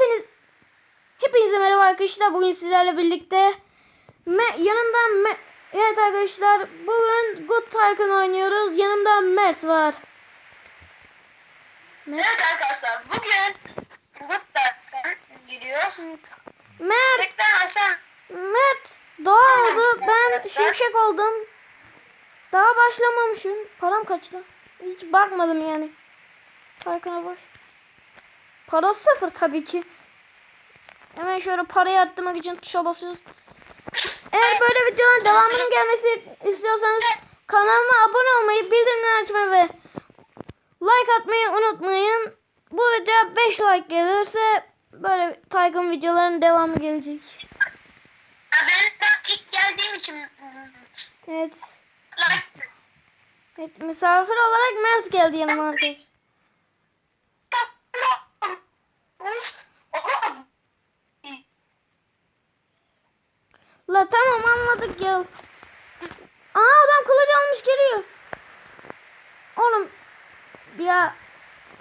Hepiniz Hepinize merhaba arkadaşlar. Bugün sizlerle birlikte Me, yanımda Me, Evet arkadaşlar bugün Good Tycoon oynuyoruz. Yanımda Mert var. Mert. Evet arkadaşlar bugün Gustav'dan giriyoruz. Mert, Tekrar Hasan Mert doğa oldu. Ben Arkadaşlar. şimşek oldum. Daha başlamamışım. Param kaçtı. Hiç bakmadım yani. Tycoon'a baş. Para sıfır tabii ki. Hemen şöyle parayı arttırmak için tuşa basıyoruz. Eğer böyle videoların devamının gelmesi istiyorsanız kanalıma abone olmayı, bildirimleri açmayı ve like atmayı unutmayın. Bu video 5 like gelirse böyle Tycoon videoların devamı gelecek. Ben ilk geldiğim için Evet. evet misafir olarak Mert geldi yanıma arkadaşlar. La tamam anladık ya. Aa adam kılıç almış geliyor. Oğlum ya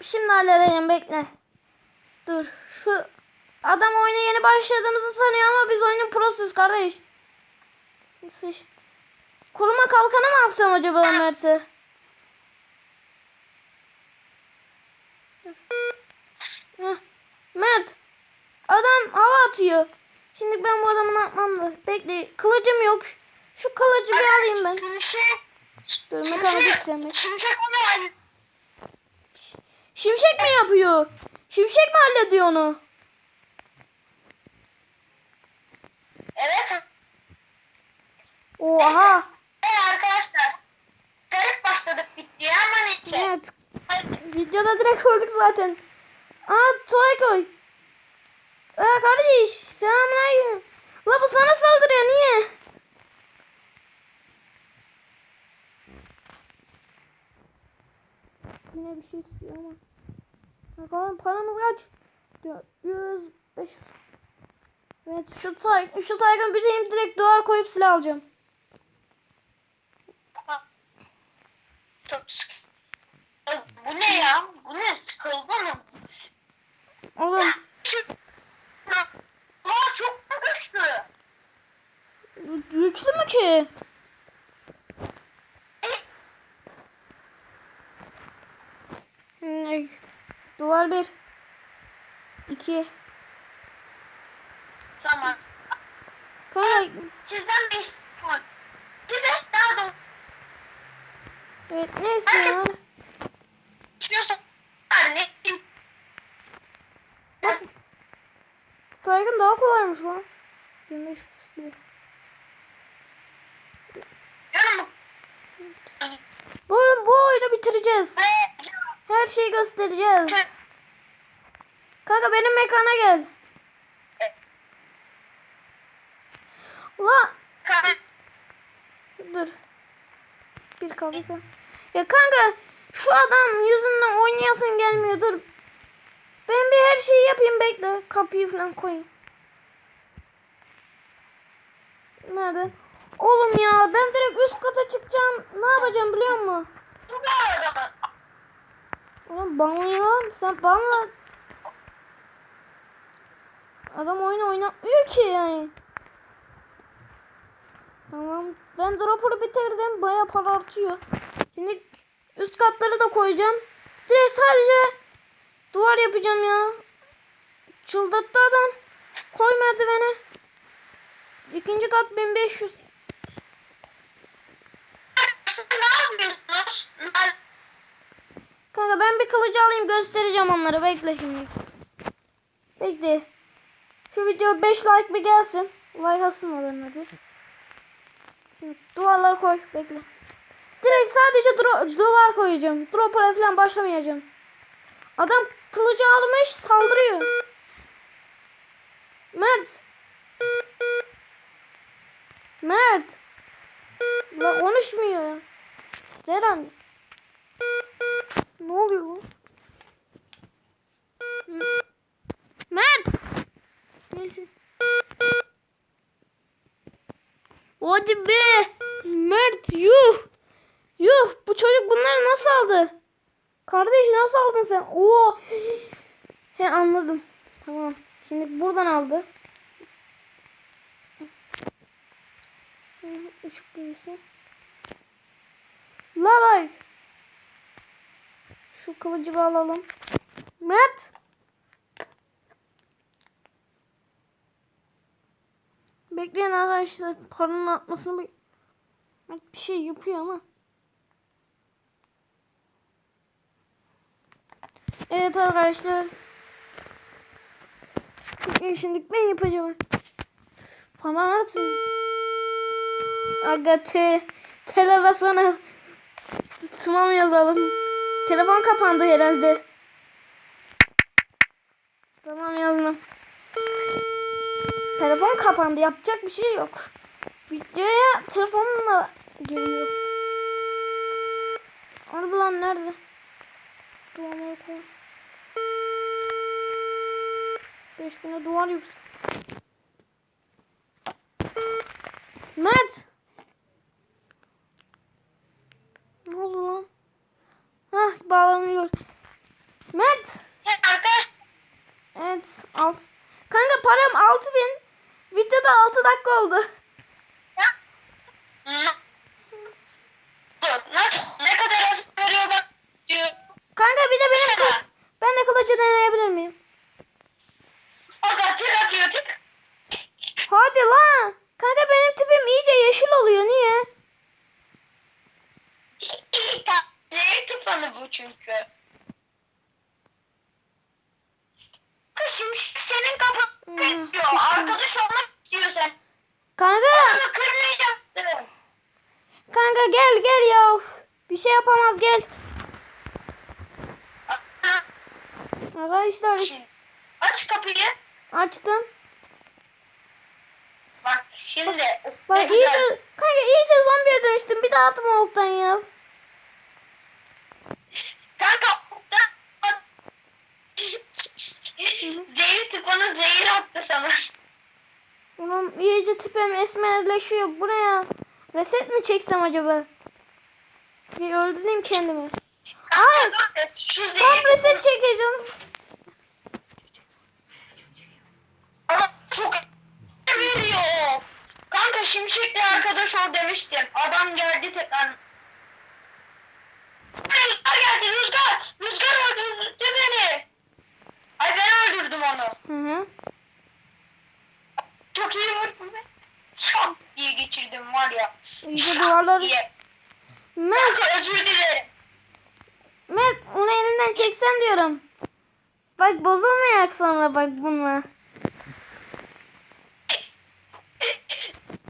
şimdi halledeyim bekle. Dur şu adam oyuna yeni başladığımızı sanıyor ama biz oyunun prosuyuz kardeş. Nasıl iş? Koruma kalkanı mı alsam acaba Mert'e? Mert adam hava atıyor. Şimdi ben bu adamı ne yapmam da. Bekle kılıcım yok. Şu kılıcı bir alayım ben. Şimşek. Dur mekanik sevmek. Şimşek var. Şimşek mi yapıyor? Şimşek mi hallediyor onu? Evet. Oha. Evet arkadaşlar. Garip başladık videoya ama neyse. Evet. Videoda direkt öldük zaten. Aa toy koy. Aa kardeş. Selamünaleyküm. La bu sana saldırıyor niye? Yine bir şey istiyor ama. Bakalım paramız kaç? 400 500. Evet şu tay şu taygın bitireyim direkt duvar koyup silah alacağım. Çok Bu ne ya? Bu ne? Sıkıldı mı? Oğlum Aa çok güçlü. güçlü mü ki? Hmm, Duvar bir. iki. Tamam. Kanka Sizden istiyorum. Size daha da evet ne istiyorsun? istiyorsan ne Bak. Kolaymış lan. 2500 lira. diyorum Bu, bu oyunu bitireceğiz. Her şeyi göstereceğiz. Kanka benim mekana gel. La dur. Bir kaldı. Ya kanka şu adam yüzünden oynayasın gelmiyor dur. Ben bir her şeyi yapayım bekle. Kapıyı falan koyayım. Nerede? Oğlum ya ben direkt üst kata çıkacağım. Ne yapacağım biliyor musun? Oğlum banlayalım. Sen banla. Adam oyunu oynatmıyor ki yani. Tamam. Ben dropper'ı bitirdim. Baya para artıyor. Şimdi üst katları da koyacağım. Direkt sadece duvar yapacağım ya. Çıldırttı adam. Koy merdiveni. İkinci kat 1500. ne yapıyorsunuz? Kanka ben bir kılıcı alayım göstereceğim onları. Bekle şimdi. Bekle. Şu video 5 like bir gelsin. Like atsınlar önüne bir. Şimdi duvarları koy. Bekle. Direkt sadece duvar koyacağım. Dropper'a falan başlamayacağım. Adam kılıcı almış saldırıyor. Mert. Mert. La konuşmuyor ya. Deren. Ne oluyor Mert. Neyse. Hadi be. Mert yuh. Yuh bu çocuk bunları nasıl aldı? Kardeş nasıl aldın sen? Oo. He anladım. Tamam. Şimdi buradan aldı. Işık büyüsü. La bak. Şu kılıcı bir alalım. Mert. Bekleyin arkadaşlar. Paranın atmasını bek Mert bir şey yapıyor ama. Evet arkadaşlar. Şimdi ben yapacağım. Paranı atın. Aga te. Telefona. Tamam yazalım. Telefon kapandı herhalde. Tamam yazdım. Telefon kapandı. Yapacak bir şey yok. Videoya telefonla giriyoruz. Araba lan nerede? Duvarlara koy. Beş güne duvar yüksek. Mert. Ne oldu lan? Hah bağlanıyor. Mert. Ya arkadaş Evet. Alt. Kanka param 6000. Videoda 6 dakika oldu. Hı. Dur, nasıl ne kadar az veriyor bak diyor. Kanka bir de benim kız. Mesela. Ben de kılıcı deneyebilir miyim? Bak tık atıyor tık. Hadi lan. Kanka benim tipim iyice yeşil oluyor. Niye? Z tıpalı bu çünkü. Kız senin kafan Hmm, bekliyor. Arkadaş olmak istiyor sen. Kanka. Ama kırmayacaktın. Kanka gel gel ya. Bir şey yapamaz gel. Arkadaşlar Şimdi Aç kapıyı. açtım. Bak şimdi. Bak iyice kanka iyice zombiye dönüştüm. Bir daha atma oktan ya. Kanka. Zehir tıpanı zehir attı sana. Ulan iyice tipim esmerleşiyor. Bu ne ya? Reset mi çeksem acaba? Bir öldüreyim kendimi. Kanka, Şu Tam reset çekeceğim. Ama çok veriyor. Kanka şimşekle arkadaş ol demiştim. Adam geldi tekrar. Rüzgar geldi rüzgar. Rüzgar öldürdü beni. Ay ben öldürdüm onu. Hı hı. Çok iyi vurdum ben. Şak diye geçirdim var ya. Şak duvarları... diye. Mert, Kanka özür dilerim. Mert onu elinden çeksen diyorum. Bak bozulmayak sonra bak bununla.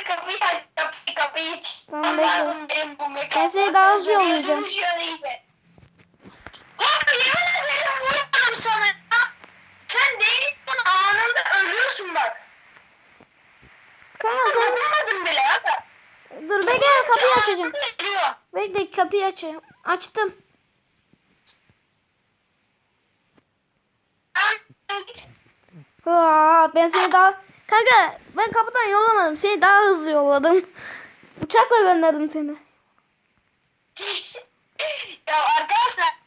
kapıyı aç kapıyı kapıyı aç. Tamam, bekle. Benim bu mekan. Ben seni daha hızlı Şuraya yollayacağım. Kanka yemin ederim vurmadım sana ya. Sen değil bana anında ölüyorsun bak. Kanka Sen vurmadın bile ya. Dur bekle kapıyı açacağım. Bekle kapıyı açayım. Açtım. Aa, ben seni daha... Kanka ben kapıdan yollamadım. Seni daha hızlı yolladım. Uçakla gönderdim seni. ya arkadaşlar.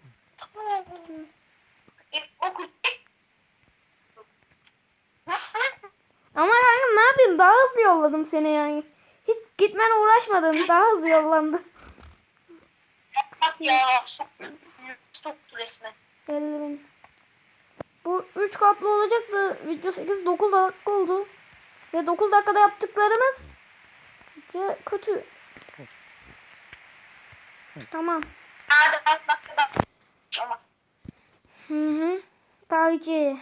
Ama kanka ne yapayım? Daha hızlı yolladım seni yani. Hiç gitmene uğraşmadın. Daha hızlı yollandı. Bak ya. Soktu resmen. Ellerin. Bu 3 katlı olacaktı. Video 8 9 dakika oldu. Ve 9 dakikada yaptıklarımız ce- kötü. Tamam. Hadi bak bak bak. Olmaz. Hı hı. Tabii ki.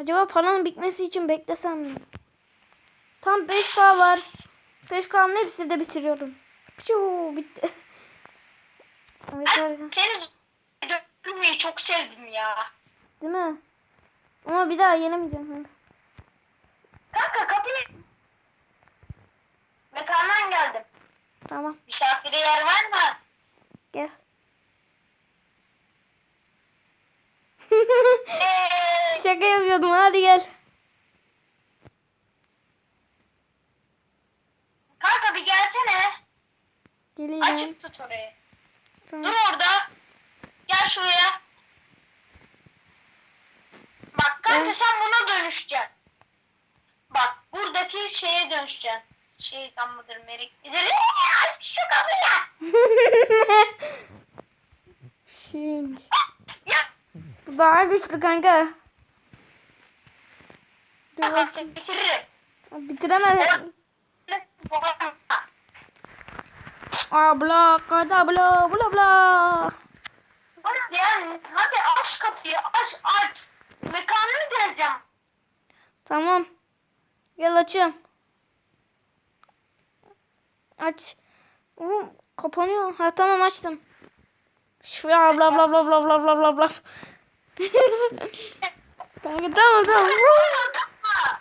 Acaba paranın bitmesi için beklesem mi? Tam 5K var. 5K'nın hepsini de bitiriyorum. Piu, bitti. Evet. Seni çok sevdim ya. Değil mi? Ama bir daha yenemeyeceğim. Kanka kapıyı... Mekandan geldim. Tamam. Misafire yer var mı? Gel. Şaka yapıyordum. Hadi gel. kanka bir gelsene. Geleyim. Açık tut orayı. Dur Tamam. orada. Gel şuraya. Bak kanka Evet. sen buna dönüşeceksin. bir şeye dönüşeceksin. Şeytan mıdır merik midir? Şu kapıya. Şimdi. Bu daha güçlü kanka. Dur Bak bakayım. seni bitiririm. Bitiremez. Abla, kada bla bla bla. Hadi yani hadi aç kapıyı aç aç. Mekanını gezeceğim. Tamam. Gel açayım. Aç. Oğlum kapanıyor. Ha tamam açtım. Şuraya bla bla bla bla bla bla bla bla. Tamam tamam.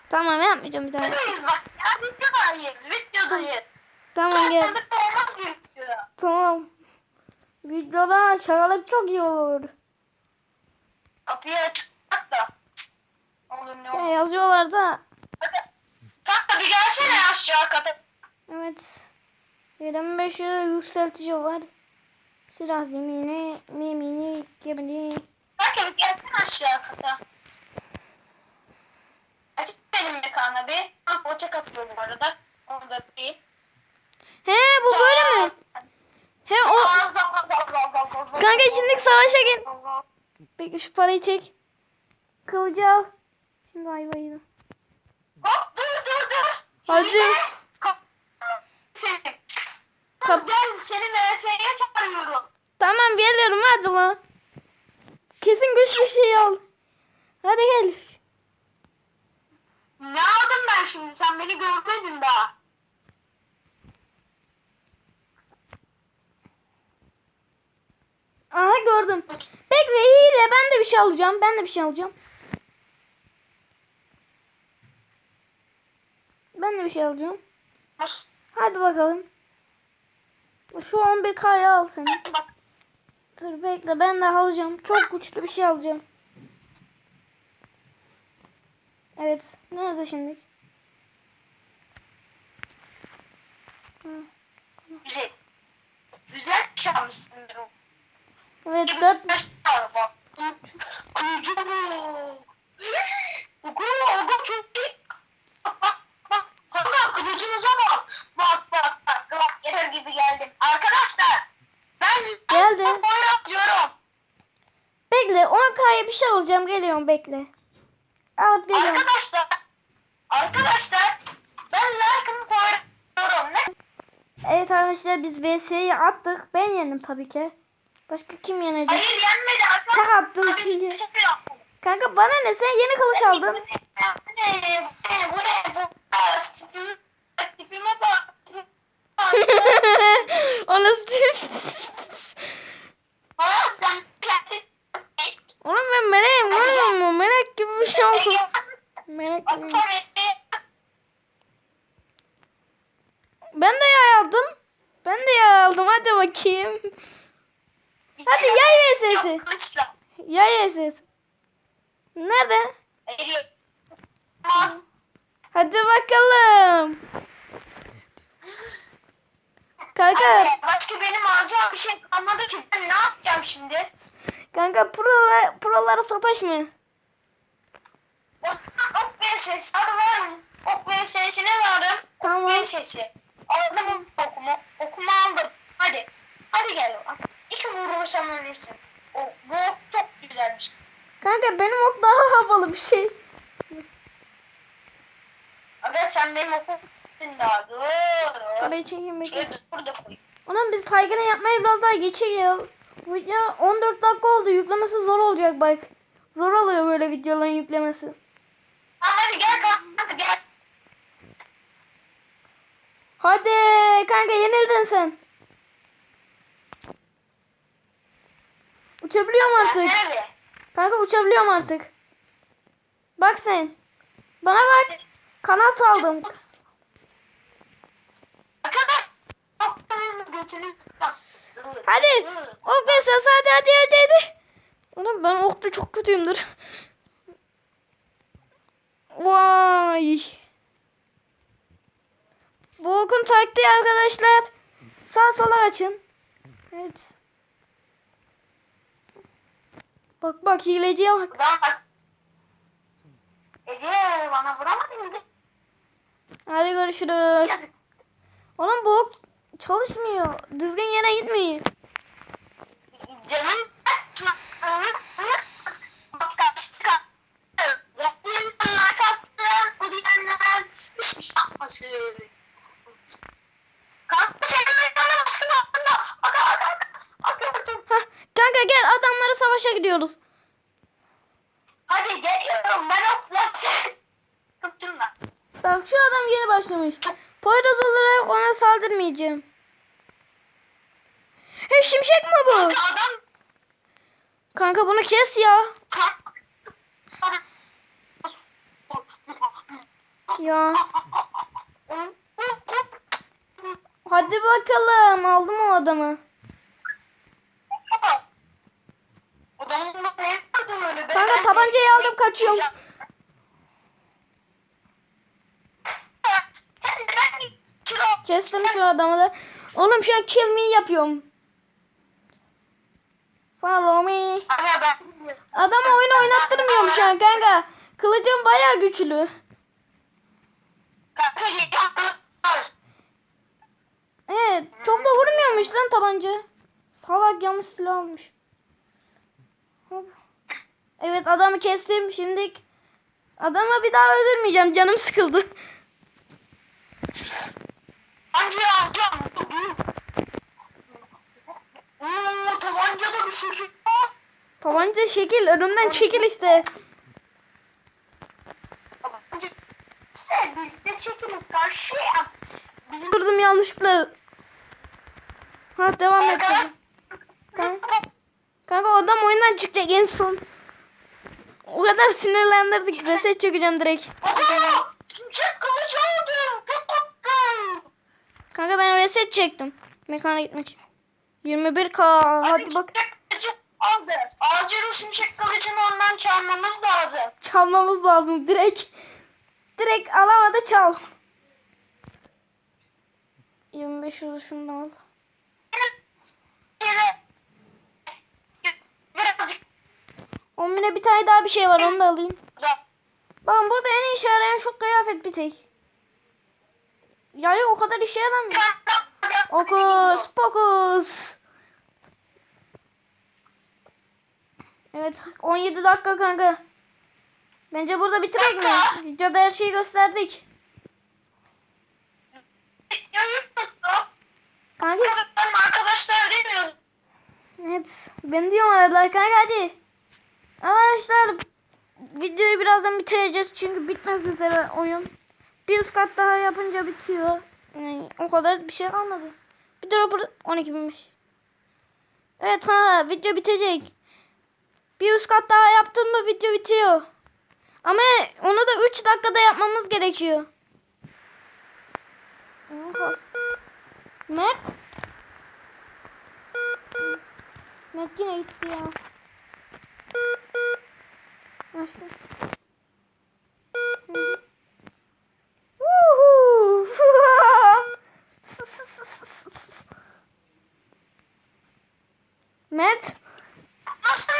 Tamam yapmayacağım bir daha. Videodayız bak ya videodayız videodayız. Tamam gel. Olmaz. Tamam. Videoda şakalık çok iyi olur. Kapıyı açmak da. Olur ne Ya olur. yazıyorlar da. Kanka bir gelsene aşağı kata. Evet. 25 yükseltici var. Silah zemini, mimini, gemini. Bir gelsene aşağı kata. Asit benim mekana bir. Ah boçak atıyor bu arada. Onu da bir. He bu böyle mi? He o. Kanka şimdi savaşa gel. Peki şu parayı çek. Kılıcı al. Şimdi ayvayı. Hop dur dur dur. Hadi. Şimdi kap- Seni. Kap- Gel seni VS'ye çağırıyorum. Tamam geliyorum hadi lan. Kesin güçlü şey al. Hadi gel. Ne aldım ben şimdi? Sen beni görmedin daha. Aha gördüm. Bekle de ben de bir şey alacağım. Ben de bir şey alacağım. Ben de bir şey alacağım. Hadi bakalım. Şu 11K'ya al seni. Dur bekle ben de alacağım. Çok güçlü bir şey alacağım. Evet. Nerede şimdi? Güzel. Güzel çalmışsın. Şey evet dört. Kuyucu bu. Okul mu? Okul çok iyi. Bak bak. Kanka kılıcımıza bak. Bekle. Alıp geliyorum. Arkadaşlar. Arkadaşlar. Ben like'ımı koyuyorum. Ne? Evet arkadaşlar biz VS'yi attık. Ben yendim tabii ki. Başka kim yenecek? Hayır yenmedi. Tek Arkadaşlar. attım bir şey yaptım. Kanka bana ne sen yeni kılıç aldın. Bu ne? Bu ne? Bu ne? Bu ne? Tipim- Tipime bak. o nasıl tip? Ha sen kendin. Oğlum ben meleğim oğlum. Melek gibi bir şey oldu. Beni Ben de yay aldım. Ben de yay aldım. Hadi bakayım. Hadi yay VS'si. Yay VS'si. Nerede? Hadi bakalım. Kanka, Başka benim alacağım bir şey kalmadı ki. Ben ne yapacağım şimdi? kanka prolar, prolara sataşma. Ok, ok VS'si. Hadi varım. Ok VS'sine varım. Tamam. Ok VS'si. Aldım okumu. Okumu aldım. Hadi. Hadi gel ulan. İki vurursam ölürsün. O, bu ok çok güzelmiş. Kanka benim ok daha havalı bir şey. Aga sen benim okum daha dur. Parayı çekeyim bekle. Burada koy. Anam biz Taygen'e yapmayı biraz daha geçelim ya. Bu video 14 dakika oldu. Yüklemesi zor olacak bak. Zor oluyor böyle videoların yüklemesi. Ha, hadi gel kanka gel. Hadi kanka yenildin sen. Uçabiliyorum artık. Kanka uçabiliyorum artık. Bak sen. Bana bak. Kanat aldım. Arkadaş. Hadi. Ok esas hadi hadi hadi hadi. Oğlum ben okta çok kötüyümdür. Vay. Bu okun taktiği arkadaşlar. Sağ sola açın. Evet. Bak bak hileciye bak. Ece bana vuramadın mı? Hadi görüşürüz. Yazık. Oğlum bu ok çalışmıyor. Düzgün yere gitmiyor. Canım. Bak kaçtı. Rakibimden kaçtı. Bu diyenler hiçbir şey yapmasın. Kanka senin yanına başka altında. Aga aga aga. Aga gördüm. Hah, kanka gel gidiyoruz. Hadi geliyorum ben. Tuttum lan. Bak şu adam yeni başlamış. Poyraz olarak ona saldırmayacağım. He şimşek mi bu? Kanka adam. Kanka bunu kes ya. Ya. Hadi bakalım. Aldım o adamı. Adamın ne yapıyordu öyle? Ben- Kanka tabancayı aldım kaçıyorum. Kestim şu adamı da. Oğlum şu an kill me yapıyorum. Follow me. Adama oyun oynattırmıyorum şu an kanka. Kılıcım baya güçlü. Evet çok da vurmuyormuş lan tabanca. Salak yanlış silah almış. Hop. Evet adamı kestim. Şimdi adamı bir daha öldürmeyeceğim. Canım sıkıldı. Alacağım? Dur. Oo tabanca da düşürdüm. Tabanca şekil. Önümden çekil işte. Sen biz de çekiniz karşıya. Bizim Durdum yanlışlıkla. Ha devam et. Kanka. Kanka. Adam oyundan çıkacak en son. O kadar sinirlendirdik. Reset çekeceğim direkt. Aa, Şimşek kılıcı aldım. Çok korktum. Kanka ben reset çektim. Mekana gitmek için. 21k. Hadi bak. Aldı. Acil o şimşek kılıcını ondan çalmamız lazım. Çalmamız lazım direkt. Direkt alamadı çal. 25 yılı şundan al. 10 bine bir tane daha bir şey var onu da alayım. da. Bakın burada en işe yarayan şu kıyafet bir tek. Ya yok o kadar işe yaramıyor. Okus pokus. Evet 17 dakika kanka. Bence burada bitirek mi? Videoda her şeyi gösterdik. Kanka arkadaşlar demiyoruz. evet ben diyorum aradılar kanka hadi. Arkadaşlar videoyu birazdan bitireceğiz çünkü bitmek üzere oyun. Bir üst kat daha yapınca bitiyor. Yani o kadar bir şey kalmadı. Bir dropper 12.005. Evet ha video bitecek. Bir üst kat daha yaptım mı video bitiyor. Ama onu da 3 dakikada yapmamız gerekiyor. Mert? Mert yine gitti ya. Açtım. Mert Nasıl?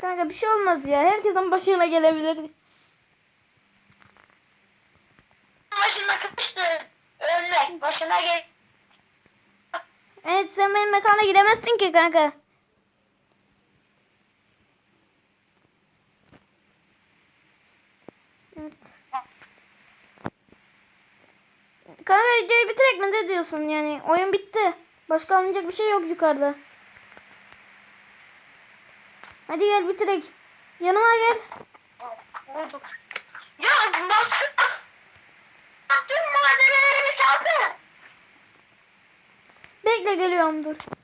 kanka bir şey olmaz ya. Herkesin başına gelebilir. Başına kıpıştı. Örnek başına gel. Evet sen benim mekana gidemezsin ki kanka. Evet. Kanka videoyu bitirek mi ne diyorsun yani oyun bitti. Başka alınacak bir şey yok yukarıda. Hadi gel bitirek. Yanıma gel. Bulduk. Ya nasıl? Tüm malzemelerimi çaldı. Bekle geliyorum dur.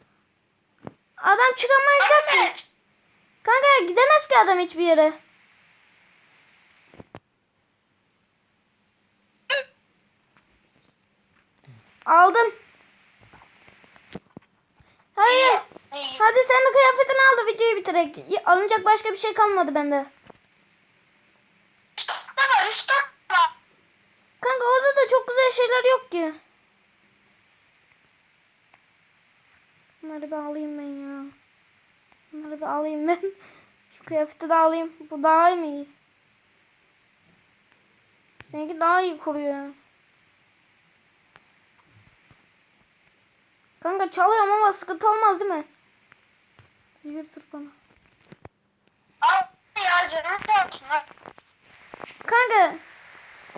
Adam çıkamayacak ki. Evet. Kanka gidemez ki adam hiçbir yere. Aldım. Hayır. Hadi sen de kıyafetini al da videoyu bitirek. Alınacak başka bir şey kalmadı bende. Kanka orada da çok güzel şeyler yok ki. Bunları bir alayım ben ya. Bunları bir alayım ben. Şu kıyafeti de alayım. Bu daha mı iyi? Seninki daha iyi koruyor. yani. Kanka çalıyorum ama sıkıntı olmaz değil mi? Sihir tırpanı. Al ya canım ha. Kanka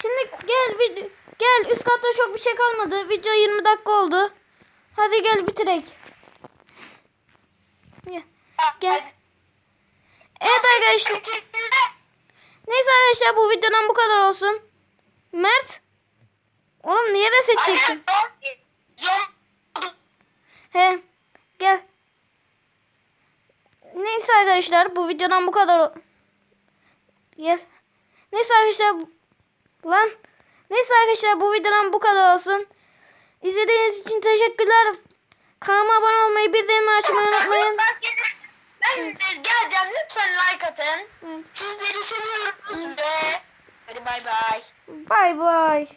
şimdi gel video gel üst katta çok bir şey kalmadı. Video 20 dakika oldu. Hadi gel bitirek. Gel. Gel. Evet arkadaşlar. Neyse arkadaşlar bu videodan bu kadar olsun. Mert. Oğlum niye reset çektin? He. Gel. Neyse arkadaşlar bu videodan bu kadar. Gel. Neyse arkadaşlar. Lan. Neyse arkadaşlar bu videodan bu kadar olsun. İzlediğiniz için teşekkürler. Kanalıma abone olmayı, bildirimleri açmayı unutmayın. Ben Ben geleceğim. Lütfen like atın. Evet. Sizleri seviyoruz ve hadi bay bay. Bay bay.